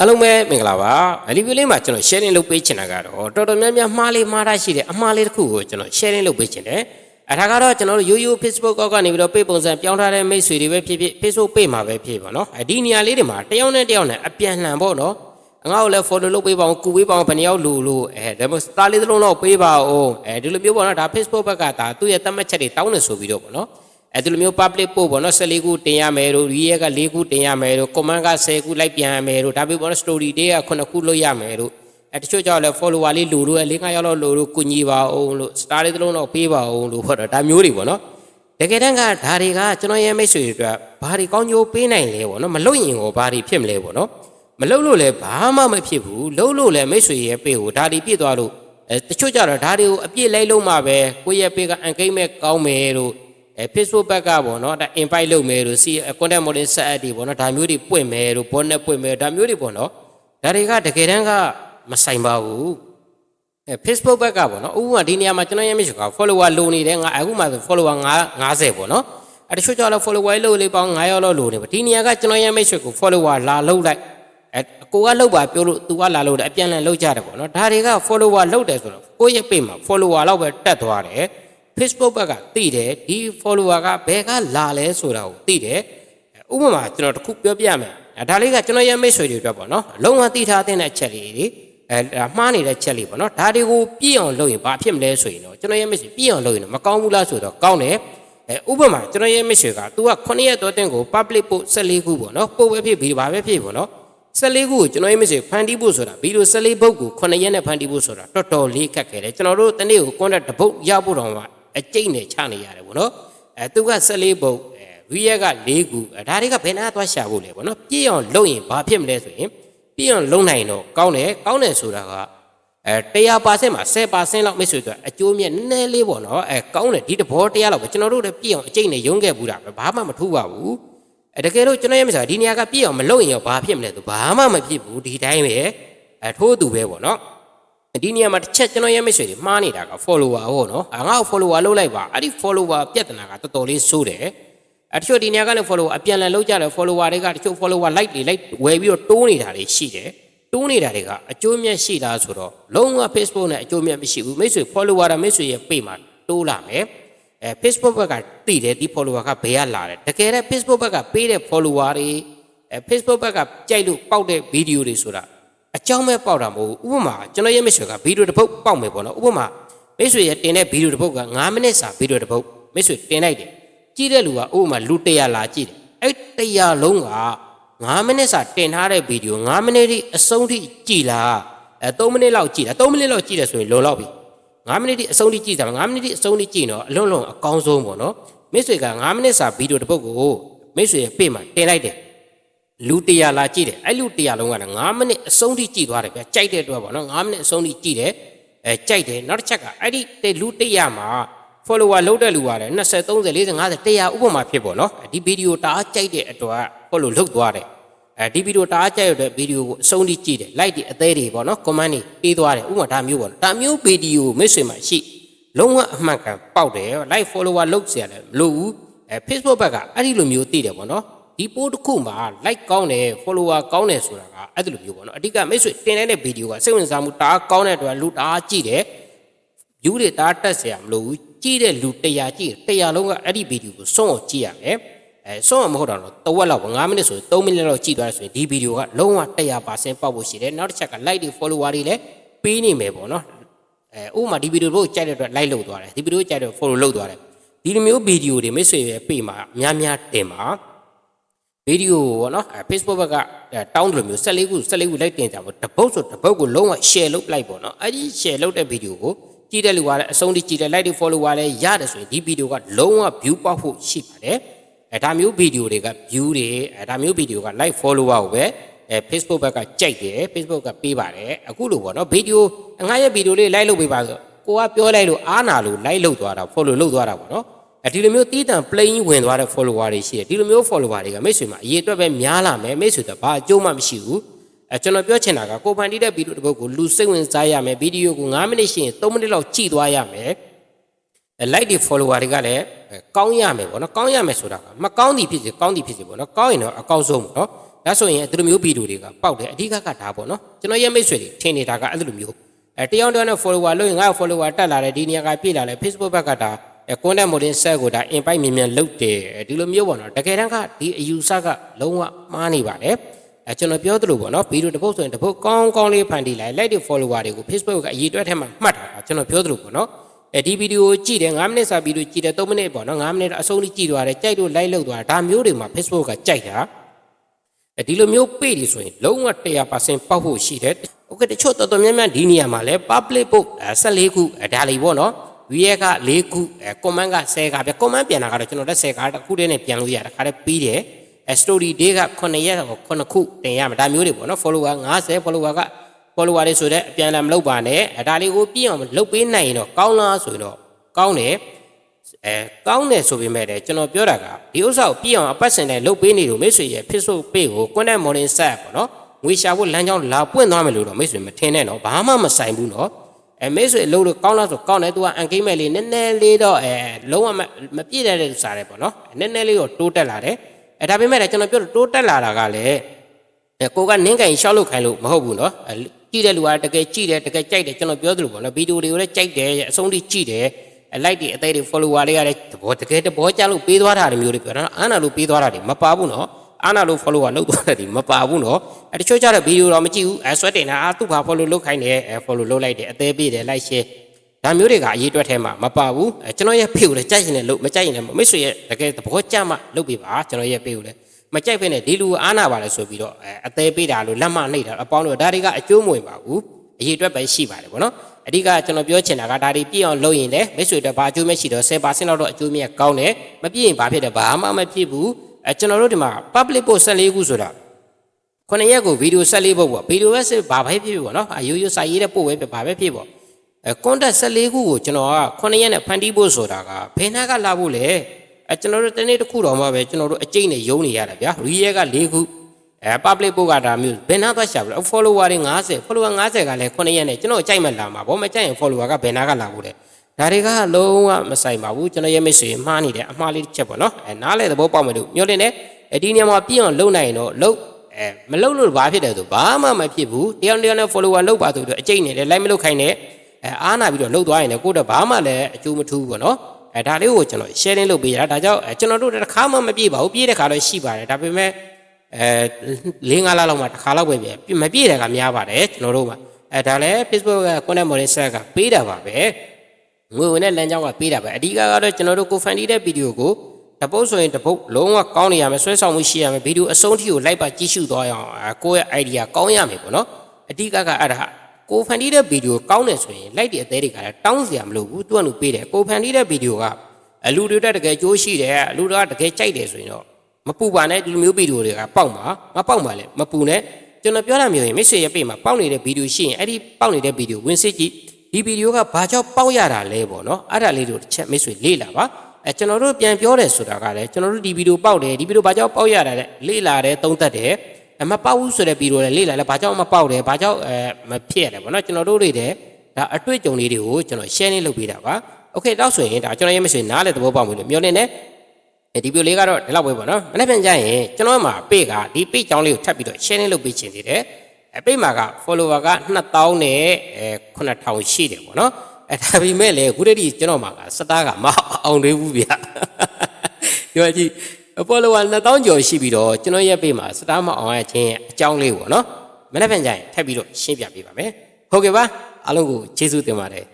အားလုံးပဲမင်္ဂလာပါအလီဗီလေးမှာကျွန်တော် sharing လုပ်ပေးချင်တာကတော့တော်တော်များများမှားလေးမှားတာရှိတယ်အမှားလေးတစ်ခုကိုကျွန်တော် sharing လုပ်ပေးချင်တယ်အဲဒါကတော့ကျွန်တော်တို့ရိုးရိုး Facebook အောက်ကနေပြီးတော့ page ပုံစံပြောင်းထားတဲ့မိတ်ဆွေတွေပဲဖြစ်ဖြစ် Facebook page မှာပဲဖြစ်ပါနော်အဲဒီနေရာလေးတွေမှာတယောက်နဲ့တယောက်နဲ့အပြန်လှန်ပေါ့နော်ငါ့ကိုလည်း follow လုပ်ပေးပါအောင်ကူပေးပါအောင်ဘယ်နှယောက်လူလို့အဲဒါမှစတားလေးတစ်လုံးတော့ပေးပါအောင်အဲဒီလိုမျိုးပေါ့နော်ဒါ Facebook ဘက်ကဒါသူ့ရဲ့သတ်မှတ်ချက်တွေတောင်းနေဆိုပြီးတော့ပေါ့နော် အဲဒီလိုမျိုး public ပို့ပေါ့နော်14ခုတင်ရမယ်တို့ real က4ခုတင်ရမယ်တို့ comment က10ခုလိုက်ပြန်ရမယ်တို့ဒါပေမဲ့ပေါ့နော် story တွေက9ခုလုပ်ရမယ်တို့အဲတချို့ကြောင့်လည်း follower လေးလူတို့၄၅ယောက်လောက်လူတို့ကုညီပါအောင်လို့ star လေးတစ်လုံးတော့ပေးပါအောင်လို့ဟောတော့ဒါမျိုးတွေပေါ့နော်တကယ်တမ်းကဒါတွေကကျွန်တော်ရဲ့မိတ်ဆွေတွေအတွက်ဘာတွေကောင်းကျိုးပေးနိုင်လဲပေါ့နော်မလုပ်ရင်ရောဘာတွေဖြစ်မလဲပေါ့နော်မလုပ်လို့လည်းဘာမှမဖြစ်ဘူးလုပ်လို့လည်းမိတ်ဆွေရဲ့ပေးကိုဒါတွေပြည့်သွားလို့အဲတချို့ကြတော့ဒါတွေကိုအပြည့်လိုက်လို့မှပဲကိုယ့်ရဲ့ပေးကအန်ကိမ့်မဲ့ကောင်းမယ်လို့ အဲ Facebook ဘက်ကပေါ့နော်ဒါ invite လုပ်မယ်လို့စီ content model set up တွေပေါ့နော်ဒါမျိုးတွေပွင့်မယ်လို့ bonnet ပွင့်မယ်ဒါမျိုးတွေပေါ့နော်ဒါတွေကတကယ်တမ်းကမဆိုင်ပါဘူးအဲ Facebook ဘက်ကပေါ့နော်ဥပမာဒီနေရာမှာကျွန်တော်ရဲ့ message က follower လိုနေတယ်ငါအခုမှဆို follower 50ပေါ့နော်အဲတချို့ကြောင့်လည်း follower လို့လေးပေါင်း9ယောက်လောက်လိုနေပါဒီနေရာကကျွန်တော်ရဲ့ message ကို follower လာလုပ်လိုက်အဲကိုကလောက်ပါပြောလို့ तू ကလာလို့တယ်အပြန်လန်လောက်ကြတယ်ပေါ့နော်ဒါတွေက follower လောက်တယ်ဆိုတော့ကိုယ့်ရဲ့ page မှာ follower လောက်ပဲတက်သွားတယ် Facebook ဘက်ကသိတယ်ဒီ follower ကဘယ်ကလာလဲဆိုတာကိုသိတယ်ဥပမာကျွန်တော်တစ်ခုပြောပြမယ်ဒါလေးကကျွန်တော်ရဲ့မိတ်ဆွေတွေအတွက်ပေါ့နော်အလုံးဝသိထားတဲ့အချက်လေးတွေအဲမှားနေတဲ့ချက်လေးပေါ့နော်ဒါတွေကိုပြည့်အောင်လုပ်ရင်ဘာဖြစ်မလဲဆိုရင်တော့ကျွန်တော်ရဲ့မိတ်ဆွေပြည့်အောင်လုပ်ရင်တော့မကောင်းဘူးလားဆိုတော့ကောင်းတယ်အဲဥပမာကျွန်တော်ရဲ့မိတ်ဆွေက तू က9ရက်တော့တင်ကို public ပို့14ခုပေါ့နော်ပို့ပဲဖြစ်ပြီးဘာပဲဖြစ်ပေါ့နော်14ခုကိုကျွန်တော်ရဲ့မိတ်ဆွေဖန်တီးဖို့ဆိုတာဗီဒီယို14ပုတ်ကို9ရက်နဲ့ဖန်တီးဖို့ဆိုတာတော်တော်လေးခက်ခဲတယ်ကျွန်တော်တို့တနေ့ကို content တစ်ပုတ်ရဖို့တော့ အကျိတ်နဲ့ချနေရတယ်ဗောနော်အဲသူက14ပုတ်အဲဝီရက်က4ခုအဲဒါတွေကဘယ်နာသွားရှာဖို့လဲဗောနော်ပြည့်အောင်လုပ်ရင်ဘာဖြစ်မလဲဆိုရင်ပြည့်အောင်လုပ်နိုင်တော့ကောင်းတယ်ကောင်းတယ်ဆိုတာကအဲ100%မှာ10%လောက်မိတ်ဆွေတို့အကျိုးမြတ်နည်းနည်းလေးပေါ့နော်အဲကောင်းတယ်ဒီတဘောတရားလောက်ပဲကျွန်တော်တို့လည်းပြည့်အောင်အကျိတ်နဲ့ရုံးခဲ့ဘူးတာပဲဘာမှမထူးပါဘူးအဲတကယ်လို့ကျွန်တော်ရဲ့မိတ်ဆွေဒီနေရာကပြည့်အောင်မလုပ်ရင်ရောဘာဖြစ်မလဲဆိုဘာမှမဖြစ်ဘူးဒီတိုင်းပဲအဲထိုးသူပဲပေါ့နော် ဒီနေရာမှာတစ်ချက်ကျွန်တော်ရဲ့မိတ်ဆွေတွေမှားနေတာက follower ဟုတ်နော်အာငါ့ကို follower လုပ်လိုက်ပါအဲ့ဒီ follower ပြဿနာကတော်တော်လေးဆိုးတယ်အဲ့တချို့ဒီနေရာကလည်း follower အပြန်လည်လုပ်ကြတယ် follower တွေကတချို့ follower like တွေ like ဝယ်ပြီးတော့တိုးနေတာတွေရှိတယ်တိုးနေတာတွေကအကျိုးမြတ်ရှိလားဆိုတော့လုံးဝ Facebook နဲ့အကျိုးမြတ်မရှိဘူးမိတ်ဆွေ follower တာမိတ်ဆွေရဲ့ page မှာတိုးလာမယ်အဲ Facebook ဘက်ကတည်တယ်ဒီ follower ကဘယ်ကလာတယ်တကယ်တော့ Facebook ဘက်ကပေးတဲ့ follower တွေအဲ Facebook ဘက်ကကြိုက်လို့ပေါက်တဲ့ video တွေဆိုတာ အကြောင်းမဲ့ပေါက်တာမဟုတ်ဘူးဥပမာကျွန်တော်ရဲ့မိတ်ဆွေကဗီဒီယိုတစ်ပုတ်ပေါက်မယ်ပေါ့နော်ဥပမာမိတ်ဆွေရဲ့တင်တဲ့ဗီဒီယိုတစ်ပုတ်က9မိနစ်စာဗီဒီယိုတစ်ပုတ်မိတ်ဆွေတင်လိုက်တယ်ကြည့်တဲ့လူကဥပမာလူ100လာကြည့်တယ်အဲ့100လုံးက9မိနစ်စာတင်ထားတဲ့ဗီဒီယို9မိနစ်ထိအဆုံးထိကြည်လားအဲ3မိနစ်လောက်ကြည်တာ3မိနစ်လောက်ကြည်တယ်ဆိုရင်လုံလောက်ပြီ9မိနစ်ထိအဆုံးထိကြည်တာ9မိနစ်ထိအဆုံးထိကြည်တော့အလုံးလုံးအကောင်းဆုံးပေါ့နော်မိတ်ဆွေက9မိနစ်စာဗီဒီယိုတစ်ပုတ်ကိုမိတ်ဆွေရဲ့ပေ့မှာတင်လိုက်တယ် လူ100လာကြည့်တယ်အဲ့လူ100လုံးကလည်း9မိနစ်အဆုံးထိကြည့်သွားတယ်ဗျကြိုက်တဲ့အတွက်ပေါ့နော်9မိနစ်အဆုံးထိကြည့်တယ်အဲကြိုက်တယ်နောက်တစ်ချက်ကအဲ့ဒီတဲ့လူ100မှာ follower လုံးတဲ့လူကလည်း20 30 40 50 100ဥပမာဖြစ်ပေါ့နော်ဒီဗီဒီယိုတအားကြိုက်တဲ့အတွက် follow လုပ်သွားတယ်အဲဒီဗီဒီယိုတအားကြိုက်ရတဲ့ဗီဒီယိုကိုအဆုံးထိကြည့်တယ် like တွေအသေးတွေပေါ့နော် comment တွေပေးသွားတယ်ဥပမာဒါမျိုးပေါ့နော်ဒါမျိုးဗီဒီယိုမိတ်ဆွေမှာရှိလုံးဝအမှန်ကန်ပေါက်တယ် like follower လုပ်เสียတယ်မလို့ဘူးအဲ Facebook ဘက်ကအဲ့ဒီလိုမျိုးသိတယ်ပေါ့နော် ဒီပိုးတစ်ခုမှာ like ကောင်းတယ် follower ကောင်းတယ်ဆိုတာကအဲ့လိုမျိုးပေါ့နော်အဓိကမိတ်ဆွေတင်တဲ့ဗီဒီယိုကစိတ်ဝင်စားမှုတအားကောင်းတဲ့အတွက်လူတအားကြည့်တယ် view တွေတအားတက်เสียမလို့ဘူးကြည့်တဲ့လူ100ကြည့်100လုံးကအဲ့ဒီဗီဒီယိုကိုစွန့်အောင်ကြည့်ရမယ်အဲစွန့်အောင်မဟုတ်တော့တဝက်လောက်9မိနစ်ဆိုရင်3မိနစ်လောက်ကြည့်သွားတယ်ဆိုရင်ဒီဗီဒီယိုကလုံးဝ100%ပေါက်ဖို့ရှိတယ်နောက်တစ်ချက်က like တွေ follower တွေလည်းပေးနေမယ်ပေါ့နော်အဲဥပမာဒီဗီဒီယိုကိုကြိုက်တဲ့အတွက် like လုပ်သွားတယ်ဒီဗီဒီယိုကိုကြိုက်တဲ့ follow လုပ်သွားတယ်ဒီလိုမျိုးဗီဒီယိုတွေမိတ်ဆွေရဲ့ပေမှာများများတင်ပါ ဗီဒီယိုပေါ့နော်အဲ Facebook ဘက်ကအဲတောင်းတယ်လို့မျိုး14ခု14ခုလိုက်တင်ကြပါတပုတ်ဆိုတပုတ်ကိုလုံးဝ share လုပ်လိုက်ပေါ့နော်အဲ့ဒီ share လုပ်တဲ့ဗီဒီယိုကိုကြည့်တဲ့လူကလည်းအဆုံးထိကြည့်တယ် like တွေ follower လည်းရတယ်ဆိုရင်ဒီဗီဒီယိုကလုံးဝ view ပေါက်ဖို့ရှိပါတယ်အဲဒါမျိုးဗီဒီယိုတွေက view တွေအဲဒါမျိုးဗီဒီယိုက like follower ကိုပဲအဲ Facebook ဘက်ကကြိုက်တယ် Facebook ကပေးပါတယ်အခုလိုပေါ့နော်ဗီဒီယိုငါရဲ့ဗီဒီယိုလေး like လုပ်ပေးပါဆိုကိုကပြောလိုက်လို့အားနာလို့ like လုပ်သွားတာ follow လုပ်သွားတာပေါ့နော်အဲ ဒီလိုမျိုးတီးတံ plain ဝင်သွားတဲ့ follower တွေရှိတယ်ဒီလိုမျိုး follower တွေကမိတ်ဆွေမှာအရေးအတွက်ပဲများလာမယ်မိတ်ဆွေတော့ဘာအကျိုးမှမရှိဘူးအဲကျွန်တော်ပြောချင်တာကကိုဖန်တီးတဲ့ဗီဒီယိုတစ်ပုဒ်ကိုလူစိတ်ဝင်စားရမယ်ဗီဒီယိုကို9မိနစ်ရှိရင်3မိနစ်လောက်ကြည့်သွားရမယ်အဲ like တွေ follower တွေကလည်းကောင်းရမယ်ပေါ့နော်ကောင်းရမယ်ဆိုတာကမကောင်းသည်ဖြစ်စေကောင်းသည်ဖြစ်စေပေါ့နော်ကောင်းရင်တော့အကောင်းဆုံးပေါ့နော်ဒါဆိုရင်ဒီလိုမျိုးဗီဒီယိုတွေကပေါက်တယ်အဓိကကဒါပေါ့နော်ကျွန်တော်ရဲ့မိတ်ဆွေတွေထင်နေတာကအဲ့လိုမျိုးအဲတယောက်တယောက်နဲ့ follower လို့ရင်ငါ့ follower တက်လာတယ်ဒီနေရာကပြည့်လာတယ် Facebook ဘက်ကဒါ အဲ content model set ကိုဒါ invite မြင်မြန်လုပ်တယ်ဒီလိုမျိုးပေါ့နော်တကယ်တမ်းကဒီအယူဆကလုံးဝမှားနေပါတယ်အဲကျွန်တော်ပြောသလိုပေါ့နော်ဗီဒီယိုတစ်ပုတ်ဆိုရင်တစ်ပုတ်ကောင်းကောင်းလေးဖန်တီးလိုက် like တွေ follower တွေကို Facebook ကအရေးတွက်ထဲမှာမှတ်တာပါကျွန်တော်ပြောသလိုပေါ့နော်အဲဒီဗီဒီယိုကြည့်တယ်9မိနစ်စာဗီဒီယိုကြည့်တယ်3မိနစ်ပေါ့နော်9မိနစ်အဆုံးထိကြည့်သွားတယ်ကြိုက်လို့ like လုပ်သွားတာဒါမျိုးတွေမှာ Facebook ကကြိုက်တာဒီလိုမျိုးပေ့ဒီဆိုရင်လုံးဝ100%ပေါက်ဖို့ရှိတယ်။ Okay တချို့တော်တော်များများဒီနေရာမှာလဲ public book 14ခုဒါလေးပေါ့နော်။ view က4ခုအဲ comment က10ကပြ comment ပြန်တာကတော့ကျွန်တော်တက်10ကတစ်ခုတည်းနဲ့ပြန်လို့ရတယ်။ခါတည်းပြီးတယ်။ story day က9ရက်9ခုတင်ရမှာဒါမျိုးတွေပေါ့နော် follower 50 follower က follower တွေဆိုတဲ့အပြန်အလှန်မလုပ်ပါနဲ့အဲဒါလေးကိုပြည့်အောင်လုပ်ပေးနိုင်ရင်တော့ကောင်းလားဆိုရင်တော့ကောင်းတယ်အဲကောင်းတယ်ဆိုပေမဲ့လည်းကျွန်တော်ပြောတာကဒီဥစ္စာကိုပြည့်အောင်အပတ်စဉ်နဲ့လုပ်ပေးနေလို့မိတ်ဆွေရဲ့ Facebook page ကို content model set ပေါ့နော်ငွေရှာဖို့လမ်းကြောင်းလာပွင့်သွားမယ်လို့တော့မိတ်ဆွေမထင်နဲ့နော်ဘာမှမဆိုင်ဘူးနော် အဲမေဆွေလှုပ်လို့ကောင်းလားဆိုကောင်းတယ်သူကအန်ကိမဲ့လေးနည်းနည်းလေးတော့အဲလုံးဝမပြည့်တဲ့စာတယ်ပေါ့နော်နည်းနည်းလေးတော့တိုးတက်လာတယ်အဲဒါပေမဲ့လည်းကျွန်တော်ပြောလို့တိုးတက်လာတာကလည်းအဲကိုကနင်းကန်ရှောက်လို့ခိုင်းလို့မဟုတ်ဘူးနော်ကြည့်တဲ့လူကတကယ်ကြည့်တယ်တကယ်ကြိုက်တယ်ကျွန်တော်ပြောသလိုပေါ့နော်ဗီဒီယိုတွေကိုလည်းကြိုက်တယ်အဆုံးထိကြည့်တယ်အလိုက်တွေအသေးတွေ follower တွေကလည်းသဘောတကယ်တဘောကြလို့ပေးသွားတာတွေမျိုးတွေပြောတာအားနာလို့ပေးသွားတာတွေမပါဘူးနော် အားနာလို့ follow ကလုပ်သွားတဲ့ဒီမပါဘူးနော်အဲတချို့ကြတော့ဗီဒီယိုတော့မကြည့်ဘူးအဲဆွဲတင်တာအာသူ့ဘာ follow လုပ်ခိုင်းတယ်အဲ follow လုပ်လိုက်တယ်အသေးပေးတယ် like share ဒါမျိုးတွေကအရေးအတွက်ထဲမှာမပါဘူးအဲကျွန်တော်ရဲ့ page ကိုလည်းကြိုက်ရင်လည်းလုပ်မကြိုက်ရင်လည်းမိတ်ဆွေရဲ့တကယ်သဘောကျမှလုပ်ပေးပါကျွန်တော်ရဲ့ page ကိုလည်းမကြိုက်ဖြစ်နေဒီလူအားနာပါလဲဆိုပြီးတော့အဲအသေးပေးတာလို့လက်မနှိပ်တာအပေါင်းတို့ဒါတွေကအကျိုးမဝင်ပါဘူးအရေးအတွက်ပဲရှိပါတယ်ဗောနော်အဓိကကျွန်တော်ပြောချင်တာကဒါတွေပြည့်အောင်လုပ်ရင်လည်းမိတ်ဆွေတို့ဘာအကျိုးမရှိတော့10%လောက်တော့အကျိုးမြတ်ကောင်းတယ်မပြည့်ရင်ဘာဖြစ်တယ်ဘာမှမဖြစ်ဘူး အဲကျွန်တော်တို့ဒီမှာ public post 14ခုဆိုတာခုနှစ်ရက်ကိုဗီဒီယိုဆက်လေးပုတ်ပေါ့ဗီဒီယိုပဲစစ်ဘာပဲဖြစ်ဖြစ်ပေါ့နော်အရိုးရိုးစာရေးတဲ့ပို့ပဲဖြစ်ဘာပဲဖြစ်ပေါ့အဲ contact 14ခုကိုကျွန်တော်ကခုနှစ်ရက်နဲ့ဖန်တီးဖို့ဆိုတာကဘယ်နှကလာဖို့လဲအဲကျွန်တော်တို့တနေ့တစ်ခုတော့မှပဲကျွန်တော်တို့အကျိတ်နဲ့ယုံနေရတာဗျာရီရက်က4ခုအဲ public ပို့ကဒါမျိုးဘယ်နှသွားရှာဘူးလဲ follower တွေ90 follower 90ကလည်းခုနှစ်ရက်နဲ့ကျွန်တော်ကြိုက်မှလာမှာဗောမကြိုက်ရင် follower ကဘယ်နှကလာဖို့လဲ ဒါတွေကလုံးဝမဆိုင်ပါဘူးကျွန်တော်ရဲ့မိတ်ဆွေမှားနေတယ်အမှားလေးတစ်ချက်ပေါ့နော်အဲနားလဲသဘောပေါက်မယ်လို့ပြောနေတယ်အဲဒီနေရာမှာပြည့်အောင်လုပ်နိုင်ရင်တော့လုပ်အဲမလုပ်လို့ဘာဖြစ်တယ်ဆိုဘာမှမဖြစ်ဘူးတယောက်တယောက်နဲ့ follower လုပ်ပါဆိုတော့အကျိတ်နေတယ် like မလုပ်ခိုင်းနဲ့အဲအားနာပြီးတော့လုပ်သွားရင်လည်းကိုယ့်တော့ဘာမှလည်းအကျိုးမထူးဘူးပေါ့နော်အဲဒါလေးကိုကျွန်တော် sharing လုပ်ပေးရတာဒါကြောင့်အဲကျွန်တော်တို့တစ်ခါမှမပြည့်ပါဘူးပြည့်တဲ့ခါတော့ရှိပါတယ်ဒါပေမဲ့အဲ၄၅လလောက်မှတစ်ခါလောက်ပဲပြည့်မပြည့်တဲ့ကများပါတယ်ကျွန်တော်တို့မှာအဲဒါလည်း Facebook က content model set ကပေးတာပါပဲ ငွေဝင်တဲ့လမ်းကြောင်းကပေးတာပဲအဓိကကတော့ကျွန်တော်တို့ကိုဖန်တီးတဲ့ဗီဒီယိုကိုတပုတ်ဆိုရင်တပုတ်လုံးဝကောင်းနေရမယ်ဆွဲဆောင်မှုရှိရမယ်ဗီဒီယိုအဆုံးထိကိုလိုက်ပါကြည့်ရှုသွားရအောင်အဲကိုယ့်ရဲ့ idea ကောင်းရမယ်ပေါ့နော်အဓိကကအဲ့ဒါကိုဖန်တီးတဲ့ဗီဒီယိုကောင်းတယ်ဆိုရင် like တွေအသေးတွေကလည်းတောင်းစရာမလိုဘူးသူကလူပေးတယ်ကိုဖန်တီးတဲ့ဗီဒီယိုကအလူတွေတက်တကယ်ကြိုးရှိတယ်အလူတွေကတကယ်ကြိုက်တယ်ဆိုရင်တော့မပူပါနဲ့ဒီလိုမျိုးဗီဒီယိုတွေကပေါက်မှာမပေါက်ပါနဲ့မပူနဲ့ကျွန်တော်ပြောတာမျိုးရင်မိတ်ဆွေရဲ့ပေမှာပေါက်နေတဲ့ဗီဒီယိုရှိရင်အဲ့ဒီပေါက်နေတဲ့ဗီဒီယိုဝင်စစ်ကြည့် ဒီဗီဒီယိုကဘာကြောင့်ပေါက်ရတာလဲပေါ့နော်အဲ့ဒါလေးတို့တစ်ချက်မိတ်ဆွေလေ့လာပါ အဲကျွန်တော်တို့ပြန်ပြောတယ်ဆိုတာကလည်းကျွန်တော်တို့ဒီဗီဒီယိုပေါက်တယ်ဒီဗီဒီယိုဘာကြောင့်ပေါက်ရတာလဲလေ့လာတယ်သုံးသပ်တယ်အမပေါက်ဘူးဆိုတဲ့ဗီဒီယိုလည်းလေ့လာလဲဘာကြောင့်မပေါက်တယ်ဘာကြောင့်အဲမဖြစ်ရတယ်ဗောနော်ကျွန်တော်တို့တွေတဲ့ဒါအတွေ့အကြုံလေးတွေကိုကျွန်တော် share နေလုပ်ပေးတာပါโอเคတော့ဆိုရင်ဒါကျွန်တော်ရဲ့မဆွေနားလေသဘောပေါက်ပြီလို့မျှော်လင့်တယ်ဒီဗီဒီယိုလေးကတော့ဒီလောက်ပဲပေါ့နော်မနေ့ပြန်ကြရင်ကျွန်တော်မှာ page ကဒီ page ကြောင်းလေးကိုထပ်ပြီးတော့ share နေလုပ်ပေးချင်သေးတယ် အပိတ်မှာက follower က2000နဲ့အဲ9000ရှိတယ်ပေါ့နော်အဲဒါပေမဲ့လည်းခုတည်းကကျွန်တော်မှာကစတားကမအောင်သေးဘူးဗျာဒီမှာကြည့် follower 2000ကျော်ရှိပြီးတော့ကျွန်တော်ရဲ့ပေမှာစတားမအောင်ရခြင်းအကြောင်းလေးပေါ့နော်မနေ့ပြန်ကြရင်ထပ်ပြီးတော့ရှင်းပြပေးပါမယ်ဟုတ်ကဲ့ပါအားလုံးကိုကျေးဇူးတင်ပါတယ်